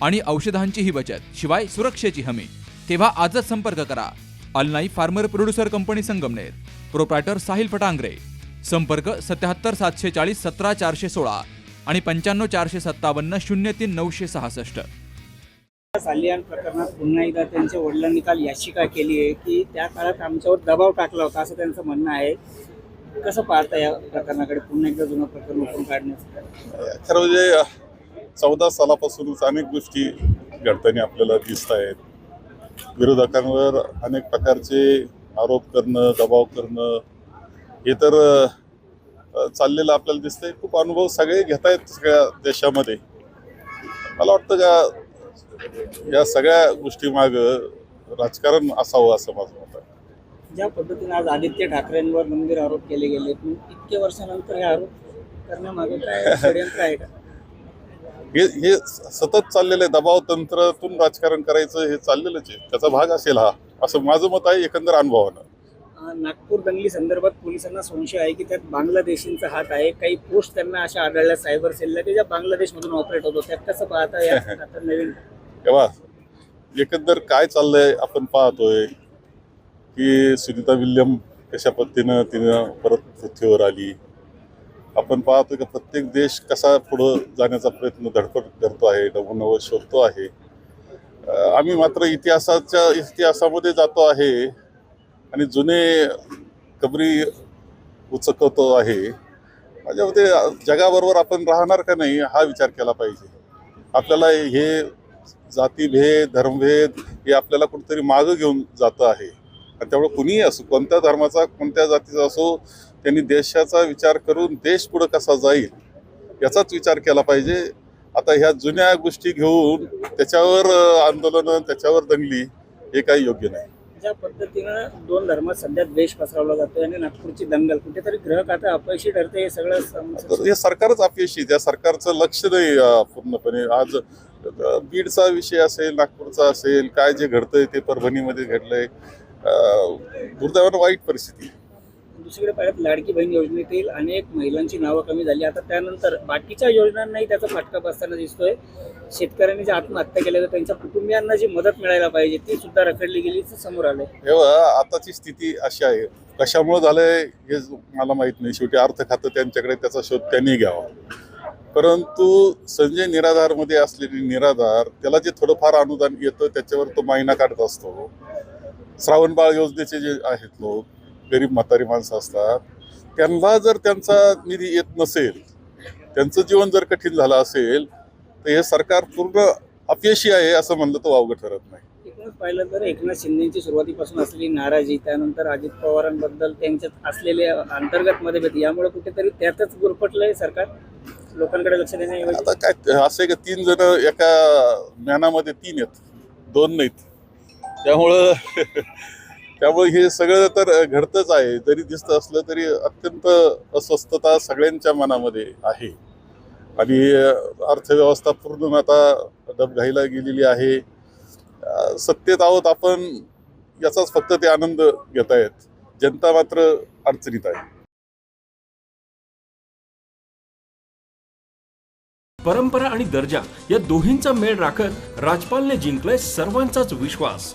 आणि औषधांचीही बचत शिवाय सुरक्षेची हमी. तेव्हा आजच संपर्क करा. अलनाई farmer producer company Sangamner. Proprietor Sahil Phatangare. संपर्क सत्याहत्तर सातशे चाळीस सतरा चारशे सोळा आणि पंच्याण्णव चारशे सत्तावन्न शून्य तीन नऊशे सहासष्ट. सालियान प्रकरणात पुन्हा एकदा त्यांच्या वडिलांनी काल याचिका केली आहे की त्या काळात आमच्यावर दबाव टाकला होता असं त्यांचं म्हणणं आहे. कसं पाहता या प्रकरणाकडे पुन्हा एकदा जुनं प्रकरण उठून काढण्याचं? खरं म्हणजे चौदा सालापासूनच अनेक गोष्टी घडताना आपल्याला दिसत आहेत. विरोधकांवर अनेक प्रकारचे आरोप करणं दबाव करणं हे तर चाललेलं आपल्याला दिसतंय. खूप अनुभव सगळे घेत आहेत सगळ्या देशामध्ये. मला वाटतं का या सगळ्या गोष्टी माग राजकारण असावं असं माझं मत आहे. ज्या पद्धतीने आज आदित्य ठाकरेंवर गंभीर आरोप केले गेले इतके वर्षानंतर हे आरोप करण्यामागे काय षडयंत्र आहे का? हे हे सतत चाललेलं आहे. दबाव तंत्रातून राजकारण करायचं हे चाललेलंच आहे. त्याचा भाग असेल हा. असं माझं मत आहे एकंदर अनुभवानं. नागपूर दंगली संदर्भात पोलिसांना संशय आहे की त्यात बांगलादेशींचा हात आहे. काही पोस्ट त्यांना अशा आढळल्या सायबर सेलला की ज्या बांगलादेशमधून ऑपरेट होतो त्यात कसं पाहता नवीन? तेव्हा एकंदर काय चाललंय आपण पाहतोय की सुनीता विल्यम कशा पद्धतीनं तिनं परत पृथ्वीवर आली. आपण पाहतो की प्रत्येक देश कसा पुढं जाण्याचा प्रयत्न धडपड करतो आहे नवनवं शोधतो आहे. आम्ही मात्र इतिहासाच्या इतिहासामध्ये जातो आहे आणि जुने कबरी उचकवतो आहे. माझ्या जगाबरोबर आपण राहणार का नाही हा विचार केला पाहिजे. आपल्याला हे जातीभेद धर्मभेद हे आपल्याला कुठेतरी मागं घेऊन जातं आहे. आणि त्यामुळे कुणीही असो कोणत्या धर्माचा कोणत्या जातीचा असो त्यांनी देशाचा विचार करून देश पुढं कसा जाईल याचाच विचार केला पाहिजे. आता ह्या जुन्या गोष्टी घेऊन त्याच्यावर आंदोलनं त्याच्यावर दंगली हे काही योग्य नाही. ज्या पद्धतीनं दोन धर्मात सध्या द्वेष पसरवला जातोय आणि नागपूरची दंगल कुठेतरी ग्रह आता अपयशी ठरते हे सगळं हे सरकारच अपयशी त्या सरकारचं लक्ष नाही पूर्णपणे. आज बीडचा विषय असेल नागपूरचा असेल काय जे घडतंय ते परभणीमध्ये घडलंय. दुर्दैवानं वाईट परिस्थिती दुसरीकडे पाहिलं लाडकी बहीण योजनेतील अनेक महिलांची नावं कमी झाली. आता त्यानंतर बाकीच्या योजनांनाही त्याचा फटका बसताना दिसतोय. शेतकऱ्यांनी जे आत्महत्या केल्या तर त्यांच्या कुटुंबियांना जी मदत मिळायला पाहिजे ती सुद्धा रखडली गेली समोर आलंय. तेव्हा आताची स्थिती अशी आहे. कशामुळे झालंय हे मला माहीत नाही. शेवटी अर्थ खातं त्यांच्याकडे त्याचा शोध त्यांनी घ्यावा. परंतु संजय निराधारमध्ये असलेली निराधार त्याला जे थोडंफार अनुदान येतं त्याच्यावर तो मायना काढत असतो. श्रावणबाळ योजनेचे जे आहेत लोक गरीब म्हातारी माणसं असतात त्यांना जर त्यांचा निधी येत नसेल त्यांचं जीवन जर कठीण झालं असेल तर हे सरकार पूर्ण अपयशी आहे असं म्हणलं तर वावगं ठरत नाही. एकूणच पाहिलं तर एकनाथ शिंदेची सुरुवातीपासून असलेली नाराजी त्यानंतर अजित पवारांबद्दल त्यांच्यात असलेले अंतर्गत मतभेद यामुळे कुठेतरी त्यातच गुरफटलंय सरकार? लोकांकडे लक्ष देण्याऐवजी आता काय असं आहे का तीन जण एका ज्ञानामध्ये तीन आहेत दोन नाहीत. त्यामुळं त्यामुळे हे सगळं तर घडतंच आहे. जरी दिसत असलं तरी अत्यंत अस्वस्थता सगळ्यांच्या मनामध्ये आहे. आणि अर्थव्यवस्था पूर्ण आता डबघाईला गेलेली आहे. सत्तेत आहोत आपण याचाच फक्त ते आनंद घेत आहेत जनता मात्र अडचणीत आहे. परंपरा आणि दर्जा या दोहींचा मेळ राखत राजपालने जिंकलाय सर्वांचाच विश्वास.